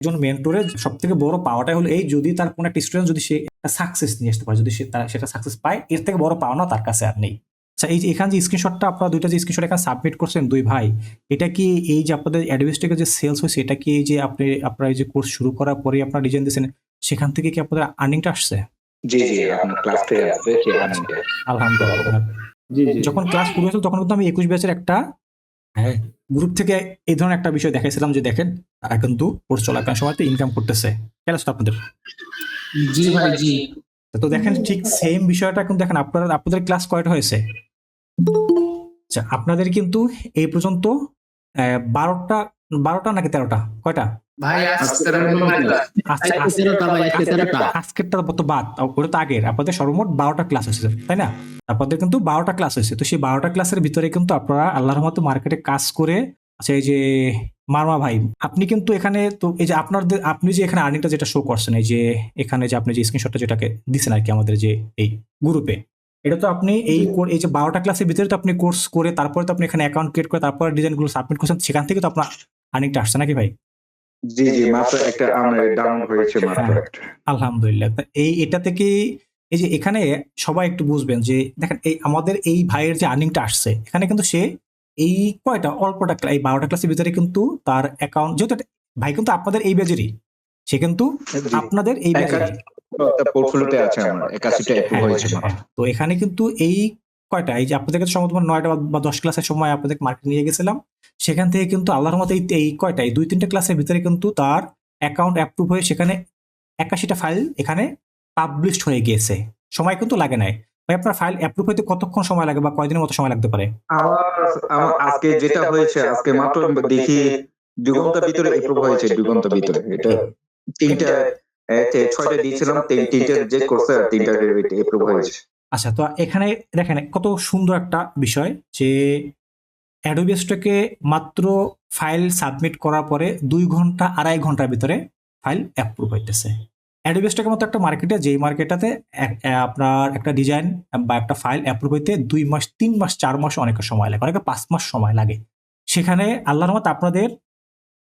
একজন মেন্টরের সব থেকে বড় পাওয়াটাই হলো এই যদি তার কোনো একটা স্টুডেন্ট যদি সে একটা সাকসেস নিয়ে আসতে পারে যদি সে তার সেটা সাকসেস পায় এর থেকে বড় পাওনা তার কাছে আর নেই। আচ্ছা এই যে এখানে যে স্ক্রিনশটটা আপনারা দুইটা যে স্ক্রিনশট এখানে সাবমিট করছেন দুই ভাই এটা কি এই যে আপনাদের অ্যাডভেস্টেকের যে সেলস হয়েছে এটা কি এই যে আপনি আপনারা এই যে কোর্স শুরু করার পরে আপনারা ডিজাইন দিয়েছেন সেখান থেকে কি আপনাদের আর্নিংটা আসছে? জি জি আসবে আলহামদুলিল্লাহ। জি জি। যখন ক্লাস শুরু হয়েছিল তখন কিন্তু আমি একুশ ব্যাচের একটা হ্যাঁ গ্রুপ থেকে এই ধরনের একটা বিষয় দেখাইছিলাম যে দেখেন তারা কিন্তু কোর্স চলাকালীন সময়তে ইনকাম করতেছে। কেন আপনাদের? জি ভাই জি। তো দেখেন ঠিক সেম বিষয়টা কিন্তু দেখেন আপনারা আপনাদের ক্লাস কয়টা হয়েছে? আচ্ছা আপনাদের কিন্তু এই পর্যন্ত বারোটা বারোটা নাকি তেরোটা? কয়টা? ভাই আজকে আজকে আজকে তেরোটা ভাই আজকে তেরোটা। আজকেরটা তো বাদ। ওটা তো আগের। আপনাদের সর্বমোট বারোটা ক্লাস হয়েছে তাই না? আপনাদের কিন্তু বারোটা ক্লাস হয়েছে। তো সেই বারোটা ক্লাসের ভিতরে কিন্তু আপনারা আল্লাহর মতো মার্কেটে কাজ করে আচ্ছা এই যে মারমা ভাই আপনি কিন্তু এখানে তো এই যে আপনাদের আপনি যে এখানে আর্নিংটা যেটা শো করছেন এই যে এখানে যে আপনি যে স্ক্রিনশটটা যেটাকে দিচ্ছেন আর কি আমাদের যে এই গ্রুপে এটা তো আপনি এই কোর- এই যে বারোটা ক্লাসের ভিতরে তো আপনি কোর্স করে তারপরে তো আপনি এখানে অ্যাকাউন্ট ক্রিয়েট করে তারপরে ডিজাইনগুলো সাবমিট করছেন সেখান থেকে তো আপনার আর্নিংটা আসছে নাকি ভাই? জি জি মাত্র একটা আমার ডাউন হয়েছে মাত্র একটা। আলহামদুলিল্লাহ। তা এই এটা থেকে এই যে এখানে সবাই একটু বুঝবেন যে দেখেন এই আমাদের এই ভাইয়ের যে আর্নিংটা আসছে এখানে কিন্তু সে এই কয়টা অল্পটা ক্লা- এই বারোটা ক্লাসের ভিতরে কিন্তু তার অ্যাকাউন্ট যেহেতু এটা- ভাই কিন্তু আপনাদের এই ব্যাজেরই সে কিন্তু জি। আপনাদের এই ব্যাজেরই পোর্টফোলিওতে আছে আমার একাশিটা অ্যাপ্রুভ হয়েছে হ্যাঁ, হ্যাঁ। তো এখানে কিন্তু এই কয়টা এই যে আপনাদের কাছে সম্ভবত নয়টা বা- বা দশ ক্লাসের সময় আপনাদের মার্কেট নিয়ে গেছিলাম সেখান থেকে কিন্তু আল্লাহর মতো এই এই কয়টা এই দুই তিনটা ক্লাসের ভিতরে কিন্তু তার অ্যাকাউন্ট অ্যাপ্রুভ হয়ে সেখানে একাশিটা ফাইল এখানে পাবলিশড হয়ে গিয়েছে। সময় কিন্তু লাগে নাই। ভাই আপনার ফাইল অ্যাপ্রুভ হইতে কতক্ষণ সময় লাগে বা কয়দিনের মতো সময় লাগতে পারে? আমার আজকে যেটা হয়েছে আজকে মাত্র দেখি দুই ভিতরে অ্যাপ্রুভ হয়েছে দুই ভিতরে। এটা তিনটা ছয়টা দিয়েছিলাম তিনটা রিজেক্ট করছে আর তিনটা অ্যাপ্রুভ হয়েছে। আচ্ছা তো এখানে দেখেন কত সুন্দর একটা বিষয় যে অ্যাডোবি স্টকে মাত্র ফাইল সাবমিট করার পরে দুই ঘণ্টা, আড়াই ঘণ্টার ভিতরে ফাইল অ্যাপ্রুভ হইতেছে। অ্যাডোবি স্টকের মতো একটা মার্কেটে যেই মার্কেটটাতে আপনার একটা ডিজাইন বা একটা ফাইল অ্যাপ্রুভ হইতে দুই মাস, তিন মাস, চার মাস অনেকের সময় লাগে, অনেকে পাঁচ মাস সময় লাগে। সেখানে আল্লাহর মত আপনাদের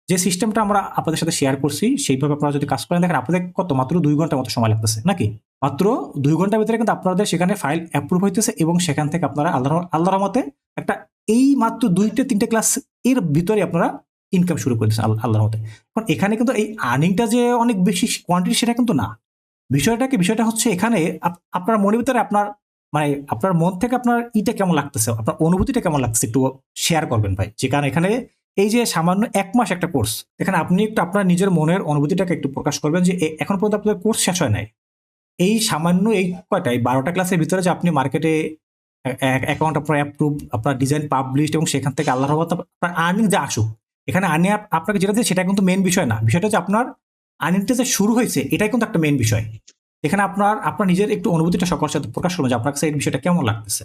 যে সিস্টেমটা আমরা আপনাদের সাথে শেয়ার করছি, সেইভাবে আপনারা যদি কাজ করেন, দেখেন আপনাদের কত মাত্র দুই ঘণ্টার মতো সময় লাগতেছে, নাকি? মাত্র দুই ঘণ্টার ভিতরে কিন্তু আপনাদের সেখানে ফাইল অ্যাপ্রুভ হইতেছে এবং সেখান থেকে আপনারা আল্লাহ আল্লাহর মতে একটা এই মাত্র দুইটা, তিনটে ক্লাস এর ভিতরে আপনারা ইনকাম শুরু করে দিচ্ছেন আল্লাহ- আল্লাহর মতে কারণ এখানে কিন্তু এই আর্নিংটা যে অনেক বেশি কোয়ান্টিটি সেটা কিন্তু না। বিষয়টা কি বিষয়টা হচ্ছে এখানে আপ- আপনার মনের ভিতরে আপনার মানে আপনার মন থেকে আপনার ইটা কেমন লাগতেছে? আপনার অনুভূতিটা কেমন লাগতেছে? একটু শেয়ার করবেন ভাই। যে কারণ এখানে এই যে সামান্য এক মাস একটা কোর্স এখানে আপনি একটু আপনার নিজের মনের অনুভূতিটাকে একটু প্রকাশ করবেন যে এখন পর্যন্ত আপনাদের কোর্স শেষ হয় নাই। এই সামান্য এই কয়টা এই বারোটা ক্লাসের ভিতরে যে আপনি মার্কেটে অ্যাকাউন্ট আপনার অ্যাপ্রুভ আপনার ডিজাইন পাবলিশ এবং সেখান থেকে আল্লাহর রহমতে আপনার আর্নিং যে আসুক এখানে আর্নিং আপনাকে যেটা দিচ্ছে সেটা কিন্তু মেন বিষয় না। বিষয়টা হচ্ছে আপনার আর্নিংটা যে শুরু হয়েছে এটাই কিন্তু একটা মেন বিষয়। এখানে আপনার আপনার নিজের একটু অনুভূতিটা সকলের সাথে প্রকাশ করবেন যে আপনার কাছে এই বিষয়টা কেমন লাগতেছে।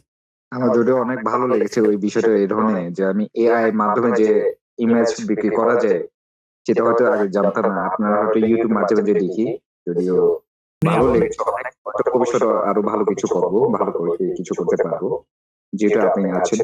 আমার যদিও অনেক ভালো লেগেছে ওই বিষয়টা এই ধরনের যে আমি এআই মাধ্যমে যে ইমেজ বিক্রি করা যায় সেটা হয়তো আগে জানতাম না। আপনারা হয়তো ইউটিউব মাঝে মাঝে দেখি যদিও ভালো লেগেছে। অনেক হয়তো ভবিষ্যতে আরও ভালো কিছু করব, ভালো করে কিছু করতে পারব। যেহেতু আপনি আছেন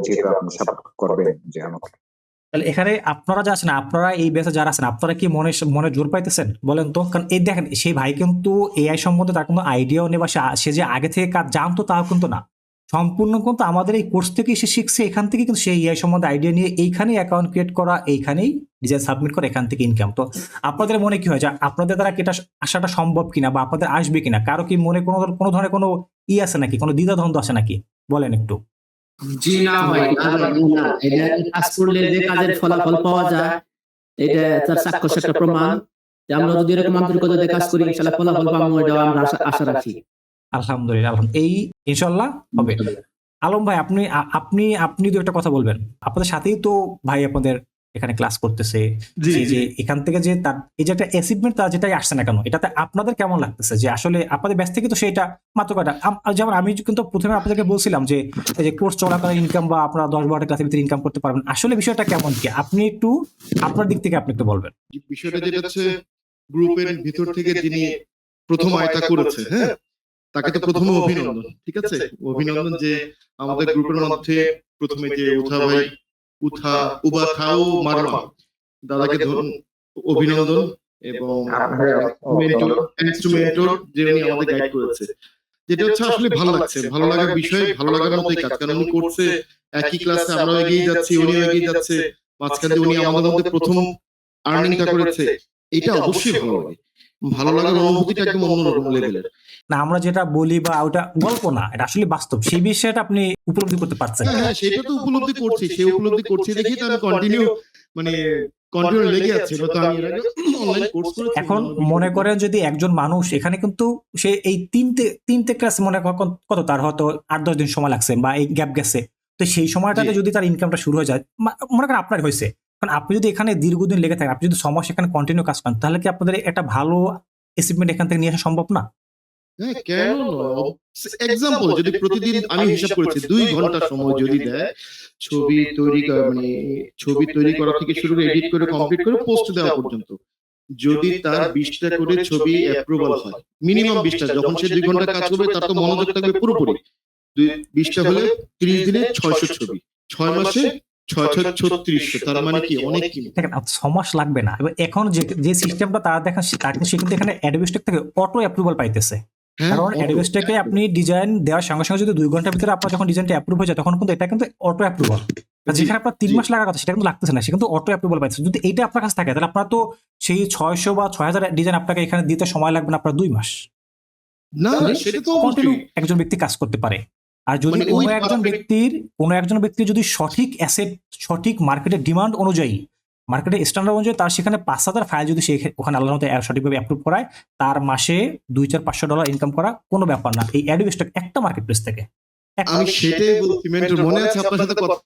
যেহেতু আপনি সাপোর্ট করবেন, যে আমাকে তাহলে এখানে আপনারা যা আছেন, আপনারা এই বেসে যারা আছেন, আপনারা কি মনে মনে জোর পাইতেছেন? বলেন তো, কারণ এই দেখেন, সেই ভাই কিন্তু এআই সম্বন্ধে তার কোনো আইডিয়াও নেই বা সে- যে আগে থেকে কাজ জানতো তাও কিন্তু না। সম্পূর্ণ কিন্তু আমাদের এই কোর্স থেকেই সে শিখছে, এখান থেকে কিন্তু সেই এআই সম্বন্ধে আইডিয়া নিয়ে এইখানেই অ্যাকাউন্ট ক্রিয়েট করা, এইখানেই ডিজাইন সাবমিট করে এখান থেকে ইনকাম তো আপনাদের মনে কি হয় যে আপনাদের দ্বারা কি এটা আসাটা সম্ভব কিনা বা আপনাদের আসবে কিনা? কারও কি মনে কোনো কোনো ধরনের কোনো ই আছে নাকি? কোনো দ্বিধাদ্বন্দ্ব আছে নাকি? বলেন একটু। জি না ভাই না এটা কাজ করলে যে কাজের ফলাফল পাওয়া যায় এটা তার একটা প্রমাণ। যে আমরা যদি এরকম আন্তরিকতা কাজ করি ইনশাআল্লাহ ফলাফল পাবো এটা আমরা আশা- রাখি। আলহামদুলিল্লাহ আলহাম- এই ইনশাল্লাহ হবে। আলম ভাই আপনি আপনি আপনি দু একটা কথা বলবেন আপনাদের সাথেই তো ভাই আপনাদের এখানে ক্লাস করতেছে। যে- এখান থেকে যে তার এই যে একটা অ্যাচিভমেন্ট তার যেটাই আসছে না কেন এটাতে আপনাদের কেমন লাগতেছে? যে আসলে আপনাদের ব্যাস থেকে তো সেটা মাত্র কয়টা? যেমন আমি কিন্তু প্রথমে আপনাদেরকে বলছিলাম যে এই যে কোর্স চলাকালীন ইনকাম বা আপনারা দশ বারোটা ক্লাসের ভিতরে ইনকাম করতে পারবেন আসলে বিষয়টা কেমন কি? আপনি একটু আপনার দিক থেকে আপনি একটু বলবেন। বিষয়টা যেটা হচ্ছে গ্রুপের ভিতর থেকে যিনি প্রথম আয়তা করেছে হ্যাঁ তাকে তো প্রথমে অভিনন্দন ঠিক আছে? অভিনন্দন যে আমাদের গ্রুপের মধ্যে প্রথমে যে উঠা ভাই উঠা উবা থাও মারমা। দাদাকে ধরুন অভিনন্দন এবং উনি আমাদের গাইড করেছে। যেটা হচ্ছে আসলে ভালো লাগছে ভালো লাগার বিষয় ভালো লাগার মতোই কাজ। কারণ উনি করছে একই ক্লাসে আমরা এগিয়ে যাচ্ছি উনিও এগিয়ে যাচ্ছে। মাঝখানে উনি আমাদের মধ্যে প্রথম আর্নিংটা করেছে এটা অবশ্যই ভালো লাগে। ভালো লাগার অনুভূতিটা একদম অন্যরকম লেভেলের না আমরা যেটা বলি বা ওটা গল্প না এটা আসলে বাস্তব। সেই বিষয়টা আপনি উপলব্ধি করতে পারছেন। হ্যাঁ হ্যাঁ সেটা তো উপলব্ধি করছি সে উপলব্ধি করছি দেখি তো আমি কন্টিনিউ মানে কন্টিনিউ লেগে আছে তো আমি অনলাইন কোর্স করেছি। এখন মনে করেন যদি একজন মানুষ এখানে কিন্তু সে এই তিনটে তিনটে ক্লাস মনে করেন কত তার হয়তো আট দশ দিন সময় লাগছে বা এই গ্যাপ গেছে। তো সেই সময়টাতে যদি তার ইনকামটা শুরু হয়ে যায় মনে করেন আপনার হয়েছে। কারণ আপনি যদি এখানে দীর্ঘদিন লেগে থাকেন আপনি যদি ছ মাস এখানে কন্টিনিউ কাজ করেন তাহলে কি আপনাদের একটা ভালো অ্যাচিভমেন্ট এখান থেকে নিয়ে আসা সম্ভব না? হ্যাঁ কেন এক্সাম্পল যদি প্রতিদিন আমি হিসাব করেছি দুই ঘণ্টা সময় যদি দেয় ছবি তৈরি করা মানে ছবি তৈরি করা থেকে শুরু করে এডিট করে কমপ্লিট করে পোস্ট দেওয়া পর্যন্ত। যদি তার বিশটা করে ছবি অ্যাপ্রুভাল হয় মিনিমাম বিশটা যখন সে দুই ঘণ্টা কাজ করবে তার তো মনোযোগ থাকবে পুরোপুরি। বিশটা হলে ত্রিশ দিনে ছয়শো ছবি। ছয় মাসে তার মানে কি? অনেক দেখেন ছ মাস লাগবে না। এবার এখন যে যে সিস্টেমটা তারা দেখেন সে- কিন্তু এখানে অ্যাডভেস্টেক থেকে অটো অ্যাপ্রুভাল পাইতেছে। হ্যাঁ, কারণ। অ্যাডভেস্টেকে আপনি ডিজাইন দেওয়ার সঙ্গে সঙ্গে যদি দুই ঘণ্টার ভিতরে আপনার যখন ডিজাইনটা অ্যাপ্রুভ হয়ে যায় তখন কিন্তু এটা কিন্তু অটো অ্যাপ্রুভাল যেখানে আপনার তিন মাস লাগার কথা সেটা কিন্তু লাগতেছে না সে কিন্তু অটো অ্যাপ্রুভাল পাইছে যদি এইটা আপনার কাছে থাকে তাহলে আপনার তো সেই ছয়শো বা ছয় হাজার ডিজাইন আপনাকে এখানে দিতে সময় লাগবে না আপনার দুই মাস। না সেটা তো একজন ব্যক্তি কাজ করতে পারে। আর যদি মানে কোনো একজন ব্যক্তির কোনো একজন ব্যক্তির যদি সঠিক অ্যাসেট সঠিক মার্কেটের ডিমান্ড অনুযায়ী মার্কেটের স্ট্যান্ডার্ড অনুযায়ী তার সেখানে পাঁচ হাজার ফাইল যদি সে ওখানে আল্লাহ মতো সঠিকভাবে অ্যাপ্রুভ করায় তার মাসে দুই চার পাঁচশো ডলার ইনকাম করা কোনো ব্যাপার না। এই অ্যাডভেস্টক একটা মার্কেট প্লেস থেকে। আমি সেটাই বলছি মনে আছে আপনার সাথে কথা?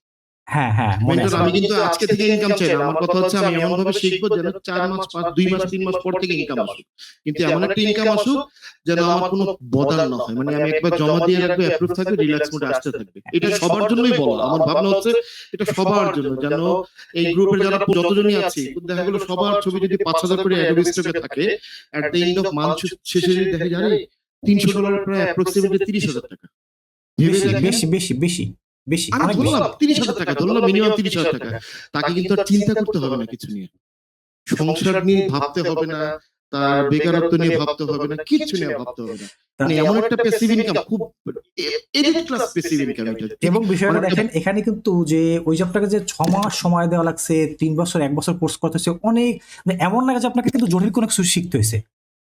হ্যাঁ হ্যাঁ মনে আমি কিন্তু আজকে থেকে ইনকাম চাই না। আমার কথা হচ্ছে আমি এমন ভাবে শিখব যেন চার মাস পাঁচ দুই মাস তিন মাস পর থেকে ইনকাম আসুক। কিন্তু এমন একটা ইনকাম আসুক যেন আমার কোনো বদার না হয়। মানে আমি একবার জমা দিয়ে রাখব অ্যাপ্রুভ থাকবে রিল্যাক্স মোডে আসতে থাকবে। এটা সবার জন্যই বলা। আমার ভাবনা হচ্ছে এটা সবার জন্য যেন এই গ্রুপের যারা যতজনই আছে দেখা গেলো সবার ছবি যদি পাঁচ হাজার করে অ্যাডোবি স্টকে থাকে at the end of month শেষে যদি দেখা যায় তিনশো ডলার প্রায় অ্যাপ্রক্সিমেটলি তিরিশ হাজার টাকা বেশি বেশি বেশি বেশি তিরিশ হাজার টাকা ধরলাম মিনিমাম তিরিশ হাজার টাকা তাকে কিন্তু আর চিন্তা করতে হবে না কিছু নিয়ে। সংসার নিয়ে ভাবতে হবে না তার বেকারত্ব নিয়ে ভাবতে হবে না কিছু নিয়ে ভাবতে হবে না। মানে এমন একটা প্যাসিভ ইনকাম খুব এডিট ক্লাস প্যাসিভ ইনকাম এটা এবং বিষয়টা দেখেন এখানে কিন্তু যে ওই জবটাকে যে ছ মাস সময় দেওয়া লাগছে তিন বছর এক বছর কোর্স করতেছে অনেক মানে এমন লাগে যে আপনাকে কিন্তু জটিল কোনো কিছু শিখতে হয়েছে।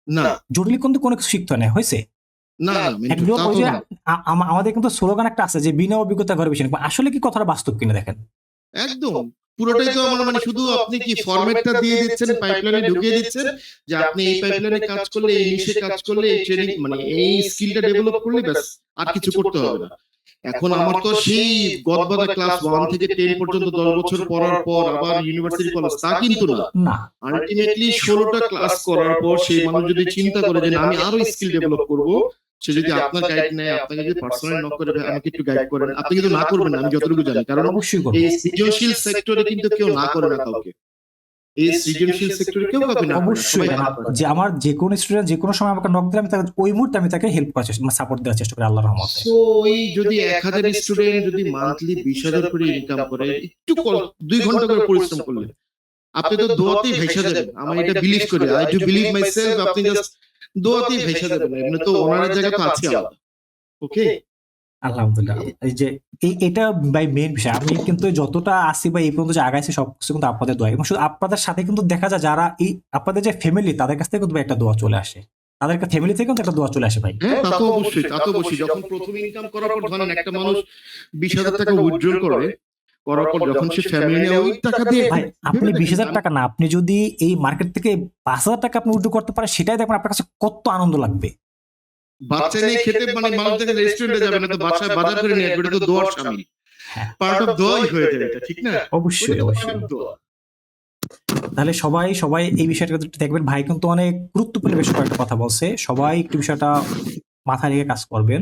না। জটিল কিন্তু কোনো কিছু শিখতে হয় না হয়েছে? না। আমাদের কিন্তু স্লোগান একটা আছে যে বিনা অভিজ্ঞতা ঘরে বেশি আসলে কি কথাটা বাস্তব কিনা দেখেন? একদম। পুরোটাই তো আমার মানে শুধু আপনি কি ফরম্যাটটা দিয়ে দিচ্ছেন পাইপলাইনে ঢুকিয়ে দিচ্ছেন যে আপনি এই পাইপলাইনে কাজ করলে এই নিশে কাজ করলে এই ট্রেনিং মানে এই স্কিলটা ডেভেলপ করলে ব্যাস আর কিছু করতে হবে না। এখন আমার তো সেই গদবাদা ক্লাস ওয়ান থেকে টেন পর্যন্ত দশ বছর পড়ার পর আবার ইউনিভার্সিটি কলেজ তা কিন্তু না। আলটিমেটলি ষোলোটা ক্লাস করার পর সেই মানুষ যদি চিন্তা করে যে আমি আরও স্কিল ডেভেলপ করব সে যদি আপনার গাইড নেয় আপনাকে যদি পার্সোনালি নক করে আমাকে একটু গাইড করেন। আপনি কিন্তু না করবেন না আমি যতটুকু জানি। কারণ অবশ্যই এই সৃজনশীল সেক্টরে কিন্তু কেউ না করে না কাউকে। এই সৃজনশীল সেক্টরে কেউ কাউকে না অবশ্যই। যে আমার যে কোনো স্টুডেন্ট যে কোনো সময় আমাকে নক দিলে আমি তাকে ওই মুহূর্তে আমি তাকে হেল্প করার চেষ্টা সাপোর্ট দেওয়ার চেষ্টা করি আল্লাহ রহমতে। So, ওই যদি এক হাজার স্টুডেন্ট যদি মান্থলি বিশ হাজার করে ইনকাম করে একটু দুই ঘণ্টা করে পরিশ্রম করলে আপনি তো দোয়াতেই ভেসে যাবেন আমি এটা বিলিভ করি I do believe myself আপনি জাস্ট দোয়াতেই ভেসে যাবেন এমনি তো ওনার জায়গা তো আছে আলাদা ওকে? আলহামদুলিল্লাহ। এই যে এটা বাই মেইন বিষয়। আমি কিন্তু যতটা আসি বা এই পর্যন্ত যে আগাইছি সব কিছু কিন্তু আপনাদের দোয়া এবং শুধু আপনাদের সাথে কিন্তু দেখা যায় যারা এই আপনাদের যে ফ্যামিলি তাদের কাছ থেকে কিন্তু একটা দোয়া চলে আসে। তাদের ফ্যামিলি থেকে কিন্তু একটা দোয়া চলে আসে ভাই। হ্যাঁ তা তো অবশ্যই তা তো অবশ্যই। যখন প্রথম ইনকাম করার পর ধরেন একটা মানুষ বিশ হাজার টাকা উইথড্রল করে করার পর যখন সে ফ্যামিলি নিয়ে ওই টাকা দিয়ে ভাই আপনি বিশ হাজার টাকা না আপনি যদি এই মার্কেট থেকে পাঁচ হাজার টাকা আপনি উইথড্র করতে পারেন সেটাই দেখবেন আপনার কাছে কত আনন্দ লাগবে। বাচ্চা নিয়ে খেতে মানে মানুষ দেখে রেস্টুরেন্টে যাবে না তো বাসায় বাজার করে নিয়ে আসবে এটা তো দোয়ার হ্যাঁ। পার্ট অফ দোয়াই হয়ে যায় এটা ঠিক না? অবশ্যই অবশ্যই। তাহলে সবাই সবাই এই বিষয়টা একটু দেখবেন। ভাই কিন্তু অনেক গুরুত্বপূর্ণ বেশ কয়েকটা কথা বলছে। সবাই একটু বিষয়টা মাথায় রেখে কাজ করবেন।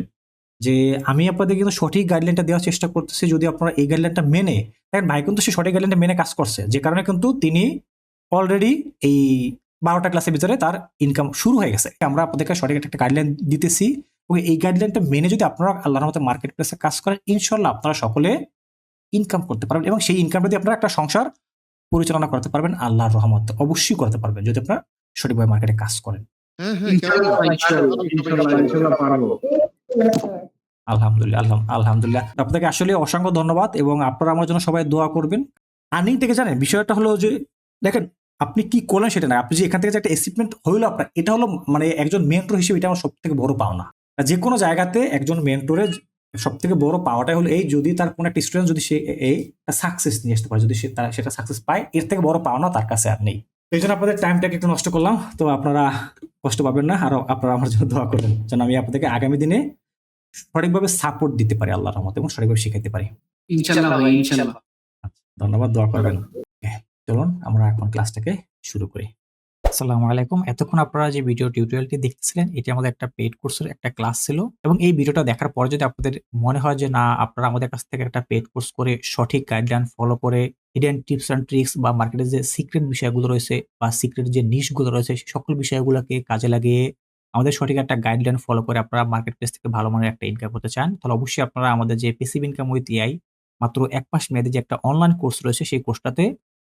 যে আমি আপনাদের কিন্তু সঠিক গাইডলাইনটা দেওয়ার চেষ্টা করতেছি যদি আপনারা এই গাইডলাইনটা মেনে দেখেন ভাই কিন্তু সে সঠিক গাইডলাইনটা মেনে কাজ করছে। যে কারণে কিন্তু তিনি অলরেডি এই বারোটা ক্লাসের ভিতরে তার ইনকাম শুরু হয়ে গেছে। আমরা আপনাদেরকে সঠিক একটা গাইডলাইন দিতেছি। এবং এই গাইডলাইনটা মেনে যদি আপনারা আল্লাহর মতো মার্কেট প্লেসে কাজ করেন ইনশাল্লাহ আপনারা সকলে ইনকাম করতে পারবেন এবং সেই ইনকামটা দিয়ে আপনারা একটা সংসার পরিচালনা করতে পারবেন আল্লাহর রহমত অবশ্যই করতে পারবেন যদি আপনারা সঠিকভাবে মার্কেটে কাজ করেন। আলহামদুলিল্লাহ, আলহাম, আলহামদুলিল্লাহ। আপনাকে আসলে অসংখ্য ধন্যবাদ এবং আপনারা আমার জন্য সবাই দোয়া করবেন। আর্নিং থেকে জানেন, বিষয়টা হলো যে, দেখেন, আপনি কি করলেন সেটা না। আপনি যে এখান থেকে যে একটা এসিপমেন্ট হইল আপনার, এটা হলো মানে একজন মেন্টর হিসেবে এটা আমার সব থেকে বড় পাওনা। যে কোনো জায়গাতে একজন মেন্টরের সব থেকে বড় পাওয়াটাই হলো এই, যদি তার কোনো একটা স্টুডেন্ট যদি সে এই সাকসেস নিয়ে আসতে পারে, যদি সে তার, সেটা সাকসেস পায়, এর থেকে বড় পাওনা তার কাছে আর নেই। এই জন্য আপনাদের টাইমটাকে একটু নষ্ট করলাম। তো আপনারা কষ্ট পাবেন না। আর আপনারা আমার জন্য দোয়া করবেন। যেন আমি আপনাদেরকে আগামী দিনে সঠিকভাবে সাপোর্ট দিতে পারি আল্লাহর রহমতে এবং সঠিকভাবে শিখাইতে পারি। ইনশাআল্লাহ ভাই, ইনশাআল্লাহ। ধন্যবাদ দোয়া করবেন। চলুন আমরা এখন ক্লাসটাকে শুরু করি। আসসালামু আলাইকুম। এতক্ষণ আপনারা যে ভিডিও টিউটোরিয়ালটি দেখতেছিলেন এটি আমাদের একটা পেড কোর্সের একটা ক্লাস ছিল এবং এই ভিডিওটা দেখার পর যদি আপনাদের মনে হয় যে না আপনারা আমাদের কাছ থেকে একটা পেড কোর্স করে সঠিক গাইডলাইন ফলো করে হিডেন টিপস অ্যান্ড ট্রিক্স বা মার্কেটের যে সিক্রেট বিষয়গুলো রয়েছে বা সিক্রেট যে নিশগুলো রয়েছে সকল বিষয়গুলোকে কাজে লাগিয়ে আমাদের সঠিক একটা গাইডলাইন ফলো করে আপনারা মার্কেট প্লেস থেকে ভালো মানের একটা ইনকাম করতে চান, তাহলে অবশ্যই আপনারা আমাদের যে পেসিভ ইনকাম উইথ এআই মাত্র এক মাস মেয়াদে যে একটা অনলাইন কোর্স রয়েছে, সেই কোর্সটাতে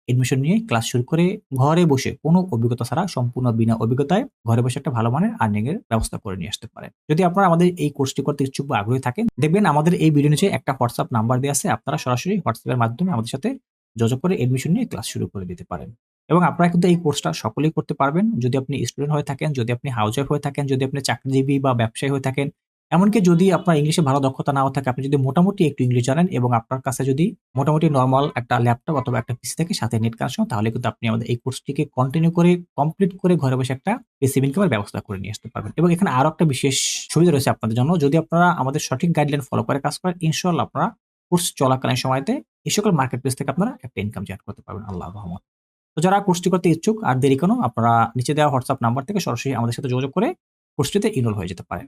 এডমিশন নিয়ে ক্লাস শুরু করে ঘরে বসে কোনো অভিজ্ঞতা ছাড়া সম্পূর্ণ বিনা অভিজ্ঞতায় ঘরে বসে একটা ভালো মানের আর্নিং এর ব্যবস্থা করে নিয়ে আসতে পারেন। যদি আপনারা আমাদের এই কোর্সটি করতে ইচ্ছুক বা আগ্রহী থাকেন, দেখবেন আমাদের এই ভিডিও নিচে একটা হোয়াটসঅ্যাপ নাম্বার দেওয়া আছে, আপনারা সরাসরি হোয়াটসঅ্যাপের মাধ্যমে আমাদের সাথে যোগাযোগ করে এডমিশন নিয়ে ক্লাস শুরু করে দিতে পারেন। এবং আপনারা কিন্তু এই কোর্সটা সকলেই করতে পারবেন। যদি আপনি স্টুডেন্ট হয়ে থাকেন, যদি আপনি হাউস ওয়াইফ হয়ে থাকেন, যদি আপনি চাকরিজীবী বা ব্যবসায়ী হয়ে থাকেন, এমনকি যদি আপনার ইংলিশে ভালো দক্ষতা নাও থাকে, আপনি যদি মোটামুটি একটু ইংলিশ জানেন এবং আপনার কাছে যদি মোটামুটি নর্মাল একটা ল্যাপটপ অথবা একটা পিসি থাকে, সাথে নেট কানেকশন তাহলে কিন্তু আপনি আমাদের এই কোর্সটিকে কন্টিনিউ করে কমপ্লিট করে ঘরে বসে একটা পেসিভ ইনকামের ব্যবস্থা করে নিয়ে আসতে পারবেন। এবং এখানে আরও একটা বিশেষ সুবিধা রয়েছে আপনাদের জন্য। যদি আপনারা আমাদের সঠিক গাইডলাইন ফলো করে কাজ করেন ইনশাল্লাহ আপনারা কোর্স চলাকালীন সময়তে এই সকল মার্কেট প্লেস থেকে আপনারা একটা ইনকাম জেনারেট করতে পারবেন। আল্লাহ রহমত। তো যারা কোর্সটি করতে ইচ্ছুক আর দেরি কোনো, আপনারা নিচে দেওয়া হোয়াটসঅ্যাপ নাম্বার থেকে সরাসরি আমাদের সাথে যোগাযোগ করে কোর্সটিতে ইনরোল হয়ে যেতে পারেন।